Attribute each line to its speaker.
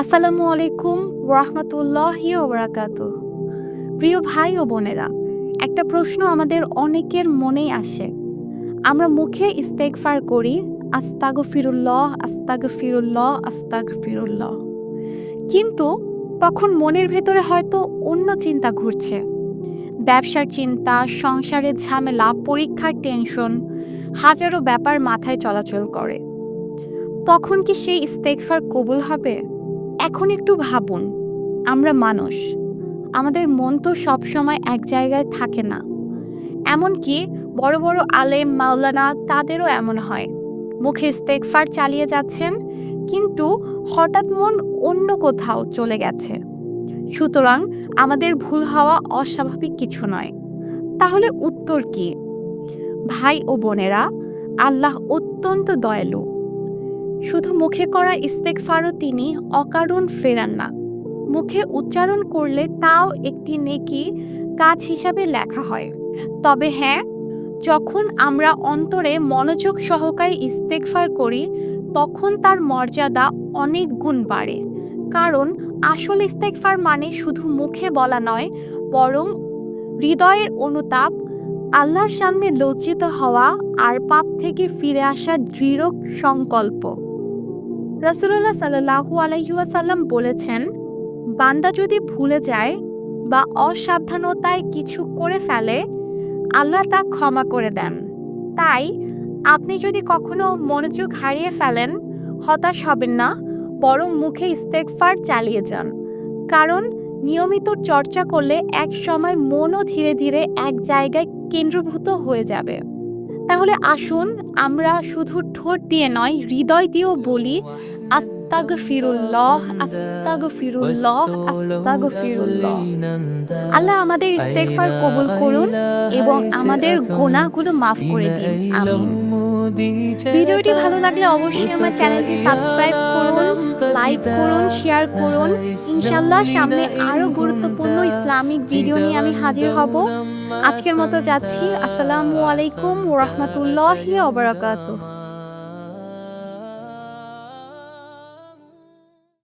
Speaker 1: আসসালামু আলাইকুম ওরহমতুল্লাহি ওবরাকাত প্রিয় ভাই ও বোনেরা, একটা প্রশ্ন আমাদের অনেকের মনেই আসে। আমরা মুখে ইস্তেগফার করি আস্তাগ ফিরুল্লাহ আস্তাগ ফিরুল্লাহ আস্তাগ ফিরুল্লাহ কিন্তু তখন মনের ভেতরে হয়তো অন্য চিন্তা ঘুরছে। ব্যবসার চিন্তা সংসারের ঝামেলা, পরীক্ষার টেনশন, হাজারো ব্যাপার মাথায় চলাচল করে। তখন কি সেই ইস্তেগফার কবুল হবে? এখন একটু ভাবুন, আমরা মানুষ, আমাদের মন তো সবসময় এক জায়গায় থাকে না। এমনকি বড় বড় আলেম, মাওলানা তাদেরও এমন হয়। মুখে ইস্তেগফার চালিয়ে যাচ্ছেন, কিন্তু হঠাৎ মন অন্য কোথাও চলে গেছে। সুতরাং আমাদের ভুল হওয়া অস্বাভাবিক কিছু নয়। তাহলে উত্তর কি? ভাই ও বোনেরা, আল্লাহ অত্যন্ত দয়ালু। শুধু মুখে করা ইস্তেকফারও তিনি অকারণ ফেরান না। মুখে উচ্চারণ করলে তাও একটি নেকি কাজ হিসাবে লেখা হয়। তবে হ্যাঁ যখন আমরা অন্তরে মনোযোগ সহকারে ইস্তেকফার করি, তখন তার মর্যাদা অনেক গুণ বাড়ে। কারণ আসল ইস্তেকফার মানে শুধু মুখে বলা নয়, বরং হৃদয়ের অনুতাপ, আল্লাহর সামনে লজ্জিত হওয়া আর পাপ থেকে ফিরে আসার দৃঢ় সংকল্প। রাসুল্লাহ সাল্লাহু আলাইসাল্লাম বলেছেন, বান্দা যদি ভুলে যায় বা অসাবধানতায় কিছু করে ফেলে, আল্লাহ তা ক্ষমা করে দেন। তাই আপনি যদি কখনো মনোযোগ হারিয়ে ফেলেন, হতাশ হবেন না, বরং মুখে ইস্তেকফার চালিয়ে যান। কারণ নিয়মিত চর্চা করলে এক সময় মনও ধীরে ধীরে এক জায়গায় কেন্দ্রভূত হয়ে যাবে। তাহলে আসুন আমরা শুধু ঠোঁট দিয়ে নয়, হৃদয় দিয়েও বলি আল্লাহ আমাদের কবুল করুন এবং আমাদের মাফ করে দিন। ভিডিওটি ভালো লাগলে অবশ্যই আমার চ্যানেলটি সাবস্ক্রাইব করুন, লাইক করুন, শেয়ার করুন। ইনশাল্লাহ সামনে আরও গুরুত্বপূর্ণ ইসলামিক ভিডিও নিয়ে আমি হাজির হব। আজকের মতো যাচ্ছি। আসসালামু আলাইকুম ওরহমতুল্লাহি